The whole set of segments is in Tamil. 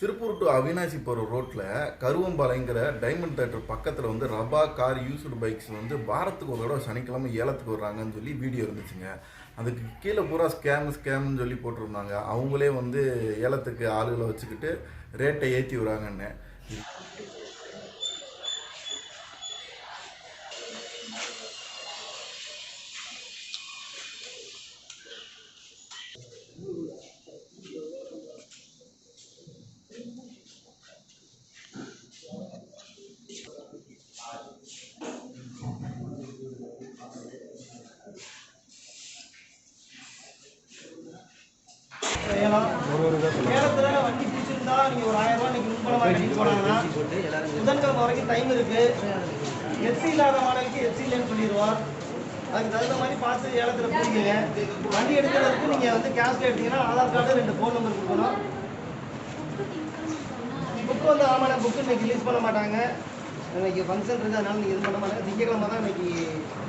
திருப்பூர் டு அவினாசி போகிற ரோட்டில் கருவம்பாளையங்கிற டைமண்ட் தேட்டர் பக்கத்தில் வந்து ரபா கார் யூஸ்டு பைக்ஸ் வந்து வாரத்துக்கு ஒரு தடவை சனிக்கிழமை ஏலத்துக்கு வர்றாங்கன்னு சொல்லி வீடியோ இருந்துச்சுங்க. அதுக்கு கீழே பூரா ஸ்கேம் ஸ்கேம்னு சொல்லி போட்டிருந்தாங்க. அவங்களே வந்து ஏலத்துக்கு ஆளுகளை வச்சுக்கிட்டு ரேட்டை ஏற்றி விடுறாங்கன்னு. ஏலம் ஏலத்துல வண்டி பிடிச்சிருந்தா நீங்கள் ஒரு ஆயிரம் ரூபாய் நீங்க முன்பணமா வாங்கிட்டு போனாங்கன்னா புதன்கிழமை வரைக்கும் டைம் இருக்குது எஃப்சி இல்லாத மாடலுக்கு எஃப்சி இல்லைன்னு சொல்லிடுவோம் அதுக்கு தகுந்த மாதிரி பார்த்து ஏலத்துல போறீங்க வண்டி எடுக்கிறதுக்கு நீங்கள் வந்து கேஷ்ல எடுத்தீங்கன்னா ஆதார் கார்டு ரெண்டு ஃபோன் நம்பர் கொடுக்கணும். புக்கு வந்து ஆமாண்ணா புக்கு இன்னைக்கு ரிலீஸ் பண்ண மாட்டாங்க. இன்னைக்கு ஃபங்க்ஷன் இருக்கு அதனால் நீங்கள் இது பண்ண மாட்டாங்க. திங்கக்கிழமை தான் இன்னைக்கு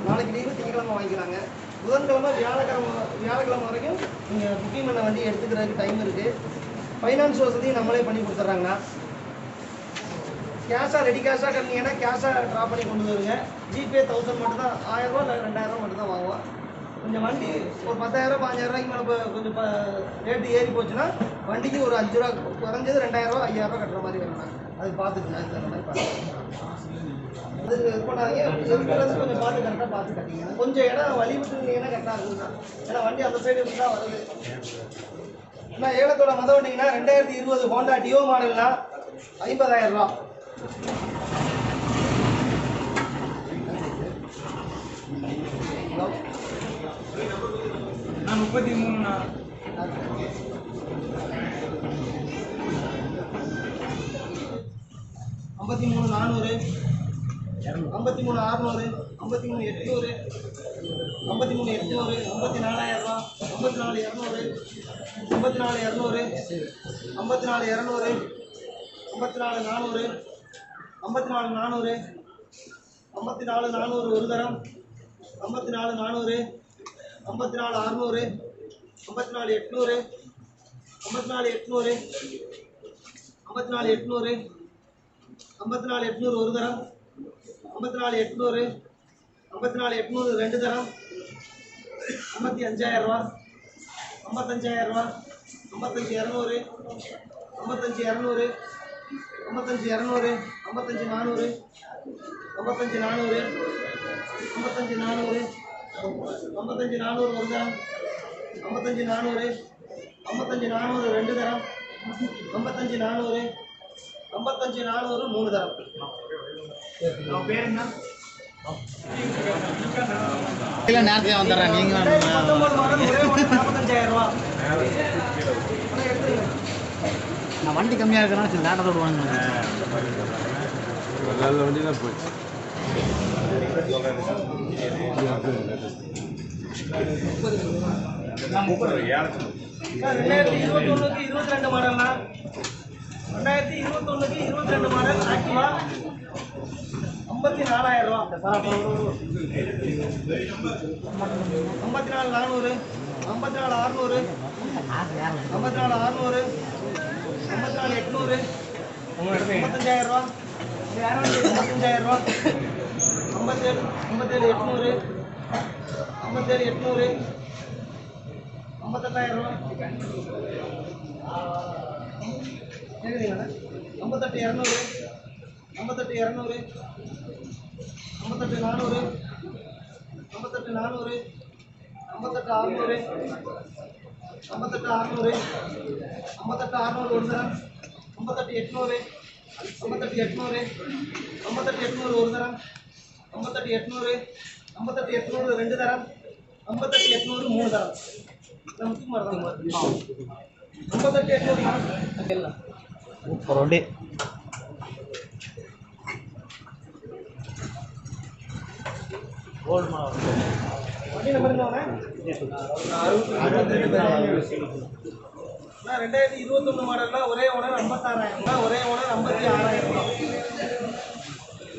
நாளைக்கு லீவு திங்கக்கிழமை வாங்கிக்கிறாங்க. புதன்கிழமை வியாழக்கிழமை வியாழக்கிழமை வரைக்கும் நீங்கள் புக்கிங் பண்ண வண்டி எடுத்துக்கிறதுக்கு டைம் இருக்குது ஃபைனான்ஸ் வசதியும் நம்மளே பண்ணி கொடுத்துட்றாங்கண்ணா கேஷாக ரெடி கேஷாக கட்டினீங்கன்னா கேஷாக ட்ரா பண்ணி கொண்டு வருங்க ஜிபே தௌசண்ட் மட்டும் தான் ஆயிரரூவா இல்லை ரெண்டாயிரரூவா மட்டும் தான் வாங்குவோம். கொஞ்சம் வண்டி ஒரு பத்தாயிரம் பாஞ்சாயிரம் ரூபாய்க்கு மேலே இப்போ கொஞ்சம் ரேட்டு ஏறி போச்சுன்னா வண்டிக்கு ஒரு அஞ்சு ரூபா குறைஞ்சது ரெண்டாயிரரூவா ஐயாயிரரூவா ஐயாயிரம் ரூபா கட்டுற மாதிரி வேணும். அது பார்த்துக்குங்க அதுக்கு மாதிரி பார்த்துக்கலாம் அது பண்ணாதீங்க இருக்கிறது கொஞ்சம் பார்த்து கரெக்டாக பார்த்து கட்டிங்க கொஞ்சம் இடம் வழி விட்டுருந்தீங்கன்னா கரெக்டாக இருக்குங்க ஏன்னா வண்டி அந்த சைடு இருந்து தான் வருது. ஏலத்தோட மொதல் வண்டிங்கன்னா ரெண்டாயிரத்தி இருபது ஹோண்டா டியோ மாடல்னா ஐம்பதாயிரம் ரூபா. முப்பத்தி மூணுண்ணா. ஐம்பத்தி மூணு நானூறு. ஐம்பத்தி மூணு அறநூறு ஐம்பத்தி மூணு எட்நூறு ஐம்பத்தி மூணு எட்நூறு ஐம்பத்தி நாலாயிரம் ரூபா ஐம்பத்தி நாலு இரநூறு ஐம்பத்தி நாலு இரநூறு ஐம்பத்தி நாலு இரநூறு ஐம்பத்தி நாலு நானூறு ஐம்பத்தி நாலு நானூறு ஐம்பத்தி நாலு நானூறு ஒரு தரம் ஐம்பத்தி நாலு நானூறு ஐம்பத்தி நாலு அறநூறு ஐம்பத்தி நாலு எட்நூறு ஐம்பத்தி நாலு எட்நூறு ஐம்பத்தி நாலு எட்நூறு ஐம்பத்தி நாலு எட்நூறு ஒரு தரம் ஐம்பத்தி நாலு எட்நூறு ஐம்பத்தி நாலு எட்நூறு ரெண்டு தரம் ஐம்பத்தி அஞ்சாயிரரூவா ரூபா ஐம்பத்தஞ்சாயிரம் ரூபா ஐம்பத்தஞ்சு இரநூறு ஐம்பத்தஞ்சு இரநூறு ஐம்பத்தஞ்சு இரநூறு ஐம்பத்தஞ்சு நானூறு ஐம்பத்தஞ்சு நானூறு ஐம்பத்தஞ்சு நானூறு ஐம்பத்தஞ்சு நானூறு ஒரு தரம் ஐம்பத்தஞ்சு நானூறு ஐம்பத்தஞ்சு நானூறு ரெண்டு தரம் ஐம்பத்தஞ்சு நானூறு ஐம்பத்தஞ்சு நானூறு மூணு தரம். இல்லை நேரத்தையும் வந்துடுறேன். மாடல் எடுத்துருங்க. நான் வண்டி கம்மியாக இருக்கிறனால சரி லேட்டரோடு வாங்க வண்டி தான் போச்சு ரெண்டாயிரத்தி இருபத்தொன்னுக்கு இருபத்தி ரெண்டு மாடல்னா ரெண்டாயிரத்தி இருபத்தொன்னுக்கு இருபத்தி ரெண்டு மாடல் ஆக்டிவா ஐம்பத்தி நாலாயிரம் ரூபா. ஐம்பத்தி நாலு நானூறு ஐம்பத்தி நாலு அறுநூறு ஐம்பத்தி நாலு அறுநூறு ஐம்பத்தி நாலு எட்நூறு ஐம்பத்தஞ்சாயிரம் ரூபா. ஐம்பத்தஞ்சாயிரம் ரூபா. ஐம்பத்தேழு ஐம்பத்தேழு எட்நூறு ஐம்பத்தேழு எட்நூறு ஐம்பத்தெட்டாயிரம் ரூபா. கேட்குறீங்களா ஐம்பத்தெட்டு இரநூறு ஐம்பத்தெட்டு இரநூறு ஐம்பத்தெட்டு நானூறு ஐம்பத்தெட்டு நானூறு ஐம்பத்தெட்டு அறுநூறு ஐம்பத்தெட்டு அறுநூறு ஐம்பத்தெட்டு அறுநூறு ஒரு தரம் ஐம்பத்தெட்டு எட்நூறு ஐம்பத்தெட்டு எட்நூறு ஐம்பத்தெட்டு எட்நூறு ஒரு தரம் ஐம்பத்தெட்டு எட்நூறு ஐம்பத்தெட்டு எட்நூறு ரெண்டு தரம் ஐம்பத்தெட்டு எட்நூறு மூணு தரம் நமக்கு மறந்து ஐம்பத்தெட்டு எட்நூறு இல்லை சூப்பர் வண்டி வண்டி நம்பர் என்ன நான் ரெண்டாயிரத்தி இருபத்தொன்று மாடலில் ஒரே ஓனர் ஐம்பத்தாறாயிரம் ரூபாய் ஒரே ஓனர் ஐம்பத்தி ஆறாயிரம் ரூபாய்.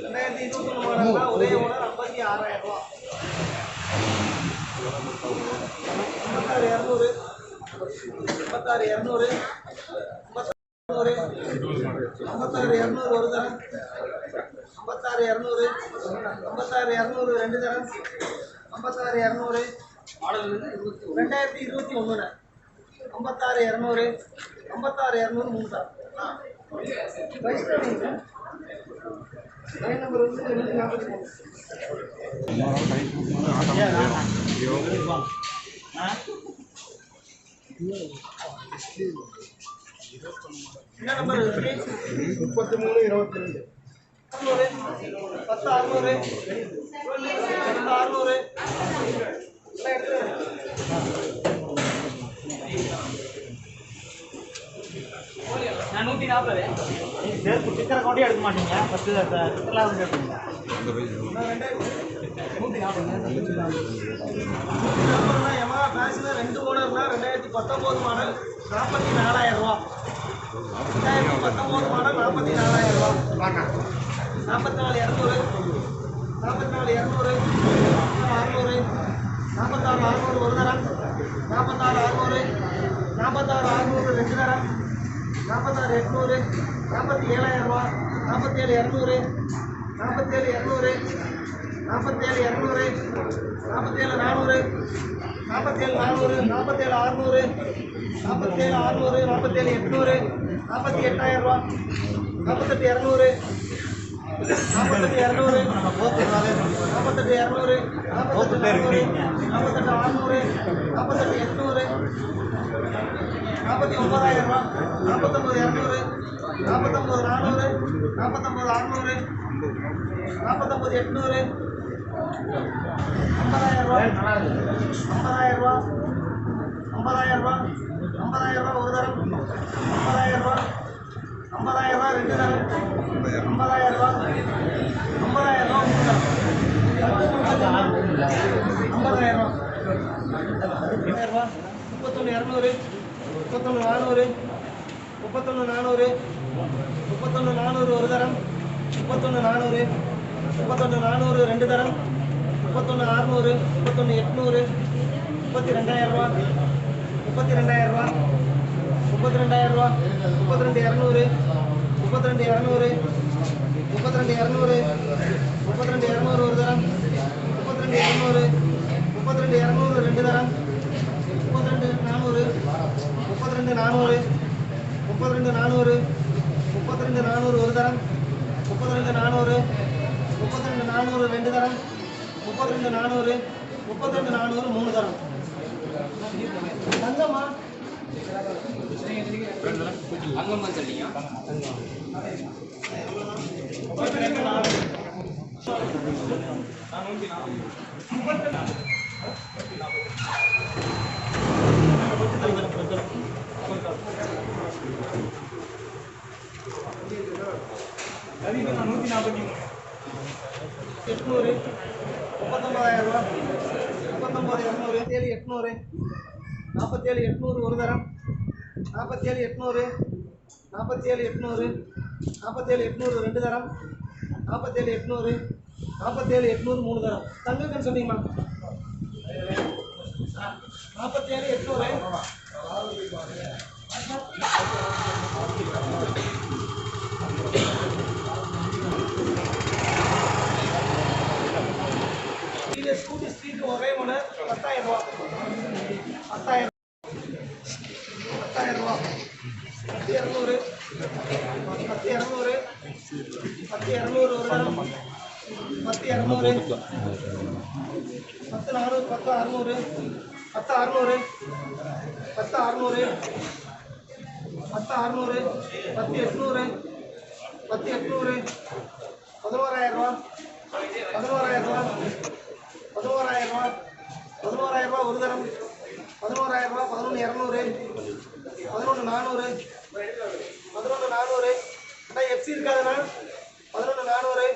ரெண்டாயிரத்தி இருபத்தொன்று மாடலில் ஒரே ஓனர் ஐம்பத்தி ஆறாயிரம் ரூபாய். ஐம்பத்தாறு இரநூறு ஐம்பத்தாறு இரநூறு ஐம்பத்தாறு ஐம்பத்தாறு இரநூறு ஒரு ஐம்பத்தாறு இரநூறு. ஐம்பத்தாறு இரநூறு ரெண்டு தரம் ஐம்பத்தாறு இரநூறு. ரெண்டாயிரத்தி இருபத்தி ஒன்றுண்ணே ஐம்பத்தாறு இரநூறு. ஐம்பத்தாறு இரநூறு மூணு தரம் நம்பர் வந்து எழுநூற்றி நாற்பத்தி மூணு. என்ன நம்பர் இருக்கு முப்பத்தி மூணு இருபத்தி ரெண்டு. பத்து அறுநூறு பத்து அறுநூறு நான் நூற்றி நாற்பது சேர்ப்பு சிக்கரை கொண்டே எடுக்க மாட்டீங்க ஃபஸ்ட்டு சிக்கரெலாம் வந்து எடுப்பீங்க யமா பேசில் ரெண்டு ஓனர்னா ரெண்டாயிரத்தி பத்தொம்போது மாடல் நாற்பத்தி நாலாயிரம் ரூபா ரெண்டாயிரத்தி பத்தொம்போது மாடல் நாற்பத்தி நாலாயிரம் ரூபா நாற்பத்தி நாலு இரநூறு. நாற்பத்தி நாலு இரநூறு. அறுநூறு. நாற்பத்தாறு அறுநூறு ஒரு தரம் நாற்பத்தாறு அறுநூறு. நாற்பத்தாறு அறுநூறு ரெண்டு தரம் நாற்பத்தாறு எட்நூறு. நாற்பத்தி ஏழாயிரம் ரூபா. நாற்பத்தேழு இரநூறு. நாற்பத்தேழு இரநூறு. நாற்பத்தேழு இரநூறு. நாற்பத்தேழு நானூறு. நாற்பத்தேழு நானூறு. நாற்பத்தேழு அறுநூறு. நாற்பத்தேழு அறுநூறு. நாற்பத்தேழு எட்நூறு. நாற்பத்தி எட்டாயிரம் ரூபா. நாற்பத்தெட்டு இரநூறு. நாற்பத்தெட்டு இரநூறு நாற்பத்தெட்டு இரநூறு நாற்பத்தெட்டு நானூறு நாற்பத்தெட்டு அறுநூறு நாற்பத்தெட்டு எட்நூறு நாற்பத்தி ஒன்பதாயிரம் ரூபா நாற்பத்தொம்பது இரநூறு நாற்பத்தொம்பது நானூறு நாற்பத்தொம்பது அறுநூறு நாற்பத்தொம்பது எட்நூறு ஐம்பதாயிரம் ரூபா ஐம்பதாயிரம் ரூபா ஐம்பதாயிரம் ரூபா ஐம்பதாயிரம் ரூபா ஒரு தரம் ஐம்பதாயிரம் ரூபா ஐம்பதாயிரம் ரூபா ரெண்டு தரம் ஐம்பதாயிரம் ரூபா ஐம்பதாயிரம் ரூபா மூணு தரம் ஐம்பதாயிரம் ரூபா ரூபா முப்பத்தொன்று இரநூறு. முப்பத்தொன்று நானூறு. முப்பத்தொன்று நானூறு. முப்பத்தொன்று நானூறு ஒரு தரம். முப்பத்தொன்று நானூறு. முப்பத்தொன்று நானூறு ரெண்டு தரம். முப்பத்தொன்று அறுநூறு. முப்பத்தொன்று எட்நூறு. முப்பத்தி ரெண்டாயிரம் ரூபா முப்பத்தி ரெண்டாயிரம் ரூபா முப்பத்தி ரெண்டாயிரம் ரூபா முப்பத்தி ரெண்டு இரநூறு முப்பத்தி ரெண்டு இரநூறு முப்பத்தி ரெண்டு இரநூறு முப்பத்தி ரெண்டு இரநூறு ஒரு தரம் முப்பத்தி ரெண்டு இரநூறு முப்பத்தி ரெண்டு இரநூறு ரெண்டு தரம் முப்பத்தி ரெண்டு நானூறு முப்பத்தி ரெண்டு நானூறு முப்பத்தி ரெண்டு நானூறு முப்பத்தி ரெண்டு நானூறு ஒரு தரம் முப்பத்தி ரெண்டு நானூறு முப்பத்தி ரெண்டு நானூறு ரெண்டு தரம் முப்பத்தி ரெண்டு நானூறு முப்பத்தி ரெண்டு நானூறு மூணு தரம். தங்கம்மா அங்கம்மா சொல்லிங்க முப்பத்தி ரெண்டு நான் நூற்றி நாற்பத்தி மூணு எட்நூறு முப்பத்தொம்பதாயிரம் ரூபா முப்பத்தொம்பது இரநூறு ஏழு எட்நூறு நாற்பத்தேழு எட்நூறு ஒரு தரம். நாற்பத்தேழு எட்நூறு நாற்பத்தேழு எட்நூறு நாற்பத்தேழு எட்நூறு ரெண்டு தரம் நாற்பத்தேழு எட்நூறு நாற்பத்தேழு எட்நூறு மூணு தரம். தங்கக்குன்னு சொன்னீங்களா நாற்பத்தேழு எட்நூறு. பத்து நானூறு பத்து அறுநூறு பத்து அறுநூறு பத்து அறுநூறு பத்து அறுநூறு பத்து எட்நூறு பத்து எட்நூறு பதினோராயிரம் ரூபா பதினோராயிரம் ரூபா பதினோராயிரம் ரூபா பதினோராயிரம் ரூபா ஒரு தரம் பதினோராயிரம் ரூபா பதினொன்று இரநூறு பதினொன்று நானூறு பதினொன்று நானூறு அண்ணா எஃப்சி இருக்காதுண்ணா பதினொன்று நானூறு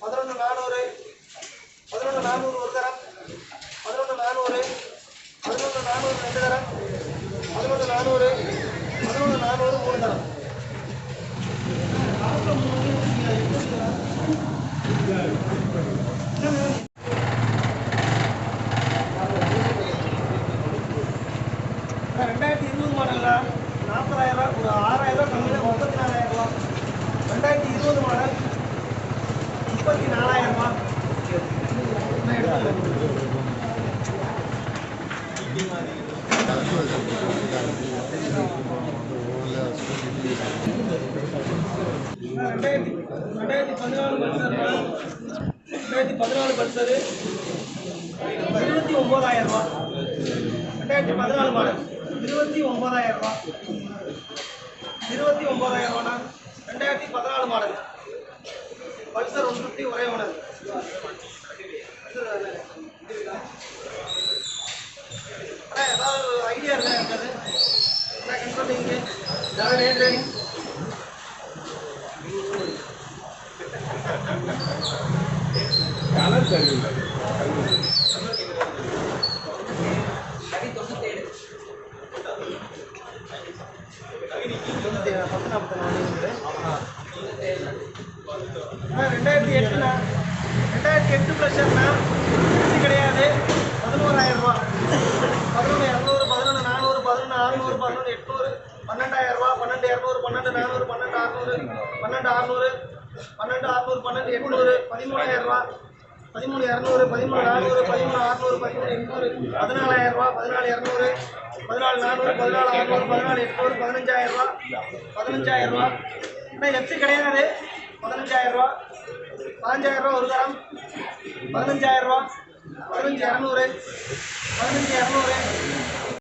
பதினொன்று நானூறு பதினொன்று நானூறு ஒரு தரம் பதினொன்று நானூறு பதினொன்று நானூறு ரெண்டு தரம் பதினொன்று நானூறு பதினொன்று நானூறு மூணு தரம் Thank you ரெண்டாயிரத்தி இருபது மாடல்னா நாற்பதாயிரம் ரூபா ஒரு ஆறாயிரம் ரூபா கம்மியில் முப்பத்தி நாலாயிரம் ரூபா ரெண்டாயிரத்தி இருபது மாடல் முப்பத்தி நாலாயிரம் ரூபா நான் எடுத்துக்கிறேன் ரெண்டாயிரத்தி ரெண்டாயிரத்தி பதினாலு பல்சர் ரெண்டாயிரத்தி பதினாலு பல்சரு இருபத்தி ஒம்பதாயிரம்? ரூபா ரெண்டாயிரத்தி பதினாலு மாடல் இருபத்தி ஒம்பதாயிரம்? ரூபா இருபத்தி ஒம்பதாயிரம் ரூபாண்ணா ரெண்டாயிரத்தி பதினாலு மாடல் பல்சர் ஒன் ஃபிஃப்டி ஒரே ஓனர் ஏதாவது ஐடியா இருக்கா? இருக்காது என்ன கன்சல்டிங்கு ஏதாவது ரேட் தொண்ணூத்தி ஏழு, பத்து நாற்பத்தி நாலு இருக்குது. அண்ணா, ரெண்டாயிரத்தி எட்டுண்ணா ரெண்டாயிரத்தி எட்டு ப்ளஸ்ண்ணா இது கிடையாது பதினோராயிரம் ரூபா பதினொன்று இரநூறு பதினொன்று நானூறு பதினொன்று அறுநூறு பதினொன்று எட்நூறு பன்னெண்டாயிரம் ரூபா பன்னெண்டு இரநூறு பன்னெண்டு நானூறு பன்னெண்டு அறுநூறு பன்னெண்டு அறுநூறு பன்னெண்டு அறுநூறு பன்னெண்டு எட்நூறு பதிமூணாயிரம் ரூபா. பதிமூணு இரநூறு பதிமூணு நானூறு பதிமூணு அறுநூறு பதிமூணு எட்நூறு பதினாலாயிரம் ரூபா பதினாலு இரநூறு பதினாலு நானூறு பதினாலு அறுநூறு பதினாலு எட்நூறு பதினஞ்சாயிரம் ரூபா பதினஞ்சாயிரம் ரூபா ஆனால் எஃப்சி கிடையாது. பதினஞ்சாயிரம் ரூபா பதினஞ்சாயிரம் ரூபா ஒரு தரம். பதினஞ்சாயிரம் ரூபா பதினஞ்சு இரநூறு. பதினஞ்சு இரநூறு.